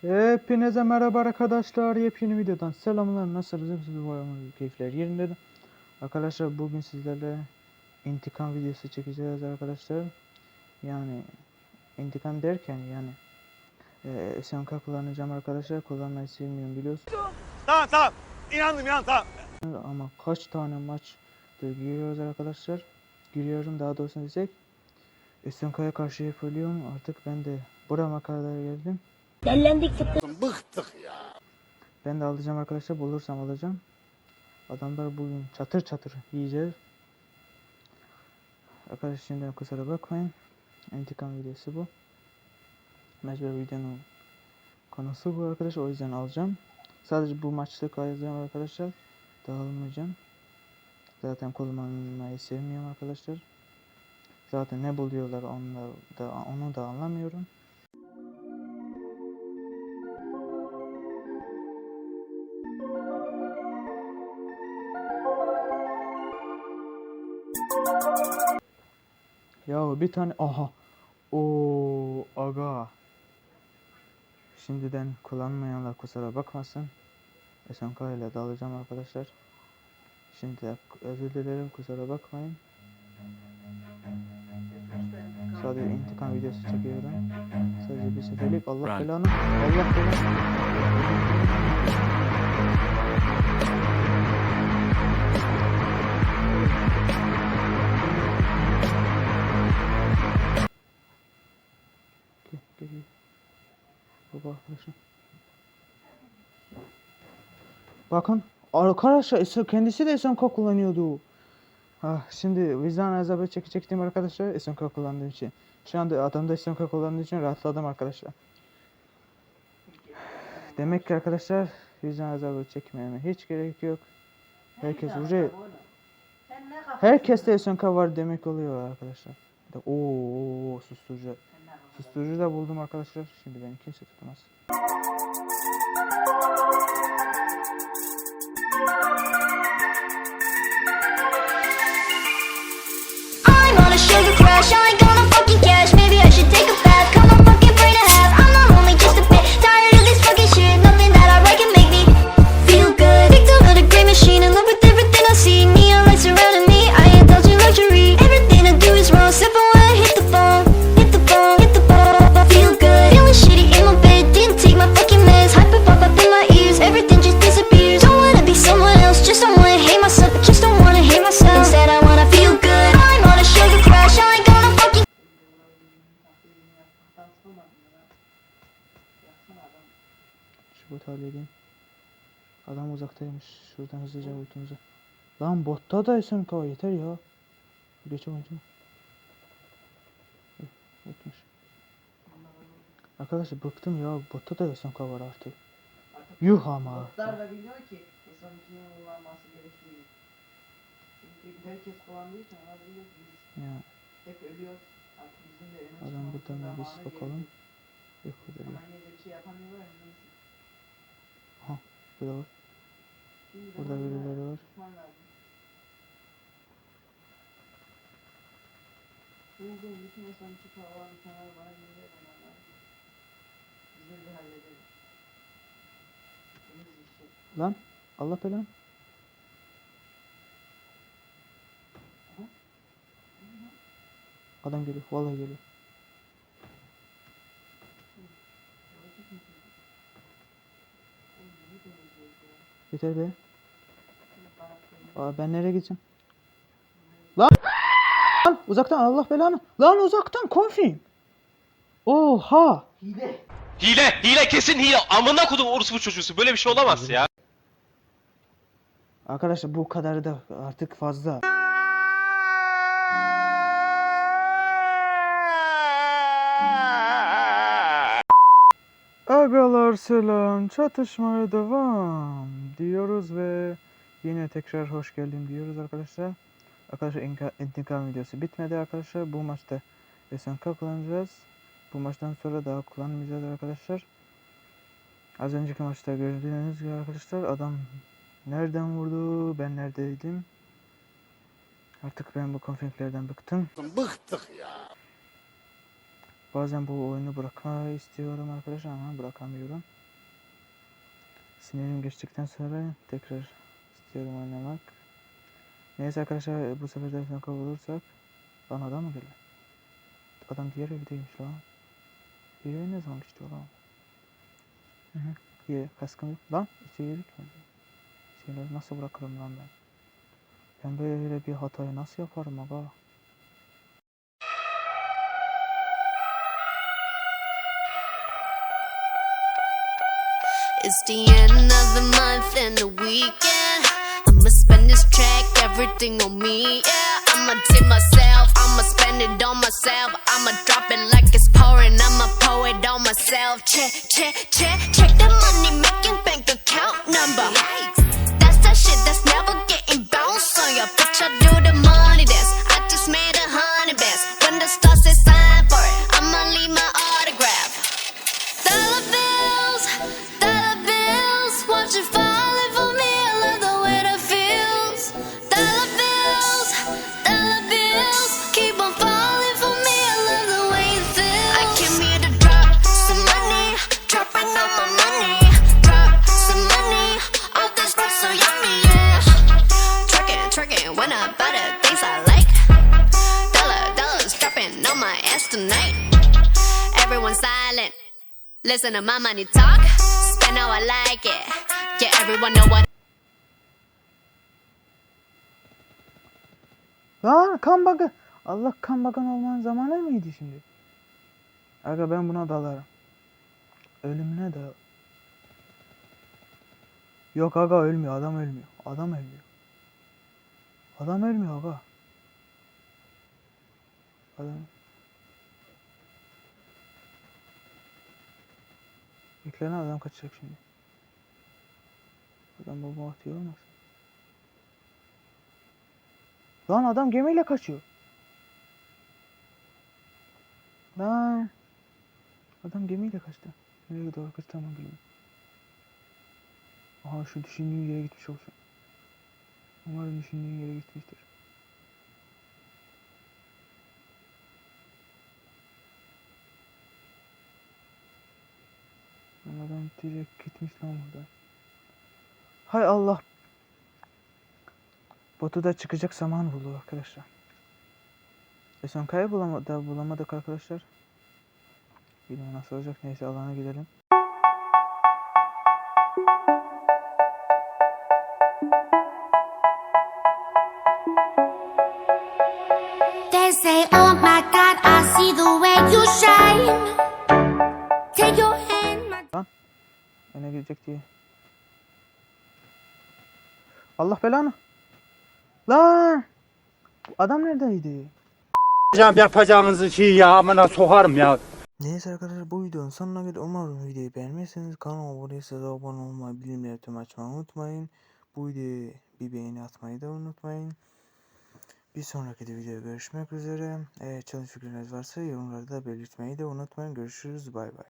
Hepinize merhaba arkadaşlar. Yepyeni videodan selamlar. Nasılsınız? Bu arada keyifler yerinde. de. Arkadaşlar bugün sizlerle intikam videosu çekeceğiz arkadaşlar. Yani intikam derken yani e, SMK kullanacağım arkadaşlar. Kullanmayı sevmiyorum biliyorsunuz. Tamam tamam. İnandım inandım tamam. Ama kaç tane maç giriyoruz arkadaşlar. Giriyorum daha doğrusu desek. SMK'ya karşı yapılıyorum. Artık ben de burama kadar geldim. Dellendik tıpkı Ben de alacağım arkadaşlar. Bulursam alacağım. Adamlar bugün çatır çatır yiyeceğiz. Arkadaşlar şimdi kusura bakmayın. İntikam videosu bu. Mecbur videonun konusu bu arkadaşlar. O yüzden alacağım. Sadece bu maçlık alacağım arkadaşlar. Dağılmayacağım. Zaten kullanmayı sevmiyorum arkadaşlar. Zaten ne buluyorlar onlar da onu da anlamıyorum. Ya bir tane aha. O aga. Şimdiden kullanmayanlar kusura bakmasın. SMK ile dalacağım arkadaşlar. Şimdi özür dilerim kusura bakmayın. Sadece intikam videosu çekiyorum. Sadece bir seferlik Allah belanı. Allah belanı. Bakın arkadaşlar Esen- kendisi de SMK kullanıyordu. Ah, şimdi vicdan azabı çekecektim arkadaşlar SMK kullandığım için. Şu anda adamda SMK kullandığı için rahatladım arkadaşlar. Demek ki arkadaşlar vicdan azabı çekmeme hiç gerek yok. Herkes buraya Herkeste SMK var demek oluyor arkadaşlar. De ooo susturucu. Susturucu da buldum arkadaşlar. Şimdi beni kimse tutamaz. Şu botu halledeyim. Adam uzaktaymış. Şuradan hızlıca ultimize. Lan botta da SMK yeter ya. Geçem geçem. Yetmiş. Arkadaşlar bıktım ya. Botta da SMK var artık. Yuh ama. Botlar da biliyor ki S12'nin kullanması gerektiğini. Çünkü herkes kullandığı için ki biz Ya hep ölüyoruz. Artık bizim de adam buradan bir bakalım. Yok burada Ama yine bir şey yapamıyorlar neyse. Burada var. Burada birileri var. tutman lazım. Bulduğum bütün S12 havalı kanal bana gönder ben onları. Biz de halledelim. Temiz işi. Lan Allah belanı. Adam geliyor. Vallahi geliyor. Yeter be. Aa, ben nereye gideceğim? Lan! Lan! Uzaktan Allah belanı. Lan uzaktan konfin. Oha! Hile. Hile hile kesin hile. Amına kodum orospu çocuğusu. Böyle bir şey olamaz ya. Arkadaşlar bu kadar da artık fazla. Agalar selam. Çatışmaya devam diyoruz ve yine tekrar hoş geldin diyoruz arkadaşlar. Arkadaşlar intikam videosu bitmedi arkadaşlar. Bu maçta SMK kullanacağız. Bu maçtan sonra daha kullanmayacağız arkadaşlar. Az önceki maçta gördüğünüz gibi arkadaşlar adam nereden vurdu ben neredeydim. Artık ben bu konfliklerden bıktım. Bıktık ya. Bazen bu oyunu bırakmayı istiyorum arkadaşlar ama bırakamıyorum. Sinirim geçtikten sonra tekrar istiyorum oynamak. Neyse arkadaşlar bu sefer de final olursak lan adam mı geldi? Adam diğer evdeymiş lan. Diğer ne zaman geçti lan? Hı hı. Diye kaskım. Lan içeri? Şeyleri nasıl bırakırım lan ben? Ben böyle bir hatayı nasıl yaparım aga? It's the end of the month and the weekend. I'ma spend this track, everything on me. Yeah, I'ma tip myself, I'ma spend it on myself. I'ma drop it like it's pouring, I'ma pour it on myself. Check, check, check, check the money making bank account number. That's that shit that's I buy the things I like. Dollar, dollars dropping on my ass tonight. Everyone silent. Listen to my money talk. Spend how I like it. Yeah, everyone know what. Lan kan bug'ı. Allah kan bug'ın olmanın zamanı mıydı şimdi? Aga ben buna dalarım. Ölümüne de. Yok aga ölmüyor. Adam ölmüyor. Adam ölmüyor. Adam ölmüyor aga. Adam. Yüklenen adam kaçacak şimdi. Adam bomba atıyor olmasın? Lan adam gemiyle kaçıyor. Lan. Adam gemiyle kaçtı. Nereye doğru kaçtı ama bilmiyorum. Aha şu düşündüğü yere gitmiş olsun. Umarım düşündüğü yere gitmiştir. Adam direkt gitmiş lan buradan. Hay Allah. Botu da çıkacak zaman buldu arkadaşlar. E son bulamadı, bulamadık arkadaşlar. Bilmiyorum nasıl olacak. Neyse alana gidelim. Öne gidecek diye. Allah belanı. Lan! Bu adam neredeydi? Hocam yapacağınızı şey ya amına sokarım ya. Neyse arkadaşlar bu videonun sonuna geldik. Umarım videoyu beğenmişsiniz. Kanalıma abone değilseniz abone olmayı, bildirimleri tüm açmayı unutmayın. Bu videoya bir beğeni atmayı da unutmayın. Bir sonraki de videoda görüşmek üzere. Eğer challenge fikriniz varsa yorumlarda belirtmeyi de unutmayın. Görüşürüz. Bay bay.